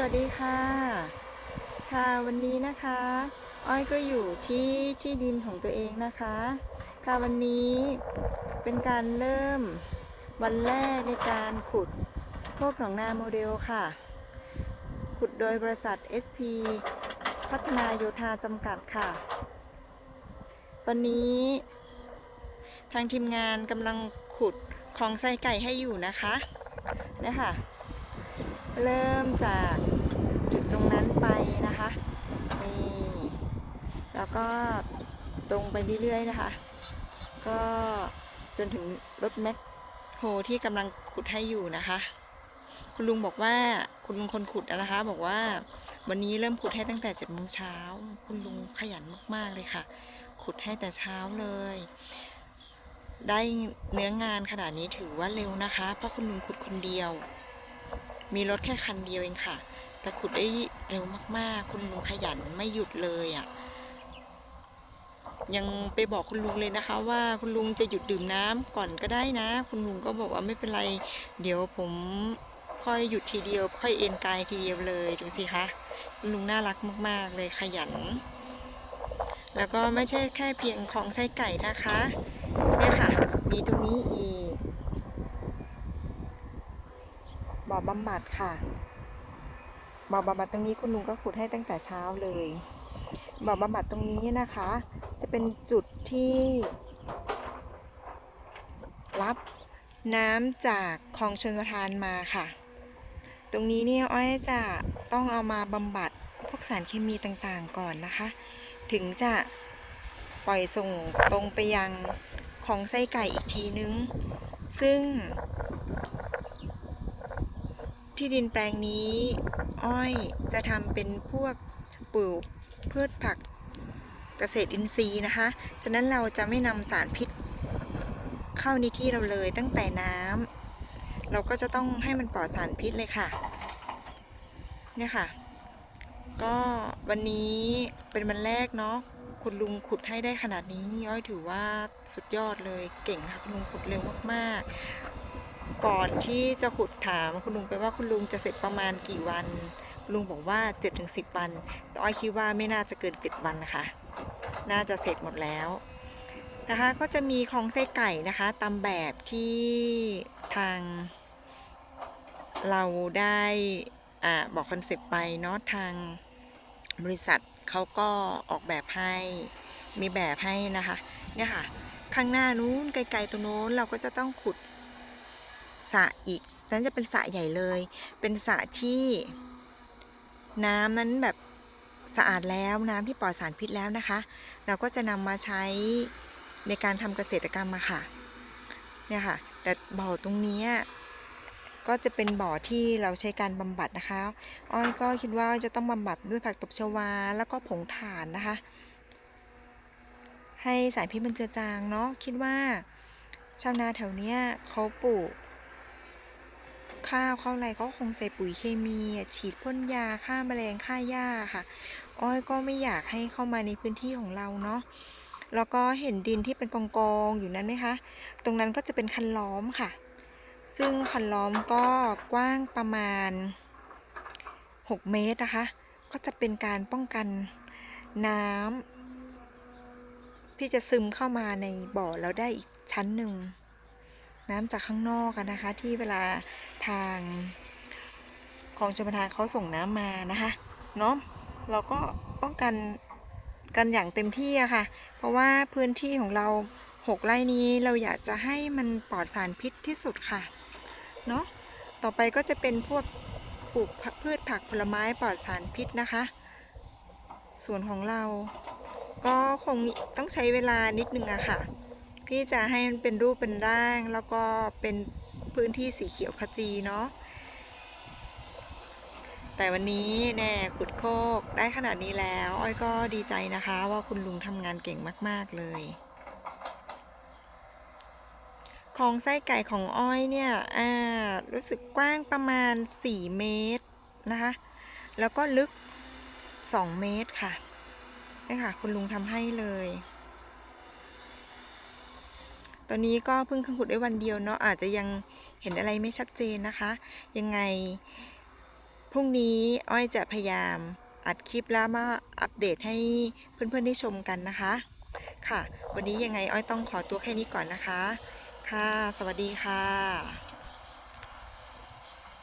สวัสดีค่ะ ค่ะวันนี้นะคะ อ้อยก็อยู่ที่ที่ดินของตัวเองนะคะ ค่ะวันนี้เป็นการเริ่มวันแรกในการขุดโคกหนองนาโมเดลค่ะ ขุดโดยบริษัท SP พัฒนาโยธาจำกัดค่ะ ตอนนี้ ทางทีมงานกำลังขุดคลองไส้ไก่ให้อยู่นะคะเนี่ยค่ะ เริ่มจากจุดตรงนั้นไปนะคะนี่แล้วก็ตรงไปเรื่อยๆนะคะ ก็จนถึงรถแมคโฮที่กำลังขุดให้อยู่นะคะ คุณลุงบอกว่าคุณลุงคนขุดนะคะ บอกว่าวันนี้เริ่มขุดให้ตั้งแต่เจ็ดโมงเช้าคุณลุงขยันมากๆเลยค่ะ ขุดให้แต่เช้าเลย ได้เนื้องานขนาดนี้ถือว่าเร็วนะคะ เพราะคุณลุงขุดคนเดียว มีรถแค่คันเดียวเองค่ะ แต่ขุดได้เร็วมากๆ คุณลุงขยันไม่หยุดเลยอะ่ะ ยังไปบอกคุณลุงเลยนะคะ ว่าคุณลุงจะหยุดดื่มน้ำก่อนก็ได้นะ คุณลุงก็บอกว่าไม่เป็นไร เดี๋ยวผมค่อยหยุดทีเดียว ค่อยเอ็นกายทีเดียวเลยดูสิคะคุณลุงน่ารักมาก ๆ เลยขยัน แล้วก็ไม่ใช่แค่เพียงของไส้ไก่นะคะเนี่ยค่ะ มีตรงนี้อีก บ่ อบำบัดค่ะบ่อบำบัดตรงนี้คุณลุงก็ขุดให้ตั้งแต่เช้าเลยบ่อบำบัดตรงนี้นะคะ จะเป็นจุดที่ รับน้ำจากคลองชนประทานมาค่ะ ตรงนี้เนี่ยอ้อยจะต้องเอามาบำบัดพวกสารเคมีต่างๆก่อนนะคะ ถึงจะปล่อยส่งตรงไปยังของไส้ไก่อีกทีนึง ซึ่ง ที่ดินแปลงนี้ อ้อยจะทำเป็นพวกปลูกพืชผักเกษตรอินทรีย์นะคะ ฉะนั้นเราจะไม่นำสารพิษ เข้าในที่เราเลยตั้งแต่น้ำเราก็จะต้องให้มันปลอดสารพิษเลยค่ะ เนี่ยค่ะ ก็วันนี้เป็นวันแรกเนาะ คุณลุงขุดให้ได้ขนาดนี้นี่อ้อยถือว่าสุดยอดเลย เก่งค่ะ คุณลุงขุดเร็วมากๆ ก่อนที่จะขุดถามคุณลุงไปว่าคุณลุงจะเสร็จประมาณกี่วัน ลุงบอกว่า 7-10 วัน แต่อ้อยคิดว่าไม่น่าจะเกิน 7 วันนะคะ น่าจะเสร็จหมดแล้วนะคะ ก็จะมีของไส้ไก่นะคะตามแบบที่ทาง เราได้อบอกคอนเซปต์ไปเนาะทางบริษัทเขาก็ออกแบบให้มีแบบให้นะคะ เนี่ยค่ะ ข้างหน้านู้นไกลๆตรงโน้นเราก็จะต้องขุด สระอีกนั้นจะเป็นสระใหญ่เลย เป็นสระที่น้ำนั้นแบบสะอาดแล้วน้ำที่ปลอดสารพิษแล้วนะคะ เราก็จะนำมาใช้ในการทำเกษตรกรรมมาค่ะเนี่ยค่ะ แต่บ่อตรงนี้ก็จะเป็นบ่อที่เราใช้การบำบัดนะคะ อ้อยก็คิดว่าจะต้องบำบัดด้วยผักตบชวา แล้วก็ผงถ่านนะคะ ให้สารพิษมันเจือจางเนาะคิดว่าชาวนาแถวเนี้ยเขาปลูก ข้าวเข้าอะไรก็คงใส่ปุ๋ยเคมีฉีดพ่นยาฆ่าแมลงฆ่าหญ้าค่ะ อ้อยก็ไม่อยากให้เข้ามาในพื้นที่ของเราเนาะแล้วก็เห็นดินที่เป็นกองๆอยู่นั้นไหมคะ ตรงนั้นก็จะเป็นคันล้อมค่ะ ซึ่งคันล้อมก็กว้างประมาณ 6 เมตรนะคะ ก็จะเป็นการป้องกันน้ำที่จะซึมเข้ามาในบ่อแล้วได้อีกชั้นหนึ่ง น้ำจากข้างนอกนะคะ ที่เวลาทางคลองชลประทานเขาส่งน้ำมานะคะเนาะเราก็ป้องกันกันอย่างเต็มที่อะค่ะ เพราะว่าพื้นที่ของเราหกไร่นี้เราอยากจะให้มันปลอดสารพิษที่สุดค่ะเนาะต่อไปก็จะเป็นพวกปลูกพืชผักผลไม้ปลอดสารพิษนะคะส่วนของเราก็คงต้องใช้เวลานิดนึงอะค่ะ ที่จะให้มันเป็นรูปเป็นร่าง แล้วก็เป็นพื้นที่สีเขียวขจีเนาะแต่วันนี้แน่ขุดโคกได้ขนาดนี้แล้ว อ้อยก็ดีใจนะคะ ว่าคุณลุงทำงานเก่งมาก ๆ เลย ของไส้ไก่ของอ้อยเนี่ยอ่ารู้สึกกว้างประมาณ 4 เมตรนะคะ แล้วก็ลึก 2 เมตรค่ะนี่ค่ะ คุณลุงทำให้เลย ตอนนี้ก็เพิ่งขุดได้วันเดียวเนาะอาจจะยังเห็นอะไรไม่ชัดเจนนะคะ ยังไงพรุ่งนี้อ้อยจะพยายามอัดคลิปแล้วมาอัปเดตให้เพื่อนๆได้ชมกันนะคะ ค่ะ วันนี้ยังไงอ้อยต้องขอตัวแค่นี้ก่อนนะคะ ค่ะ สวัสดีค่ะ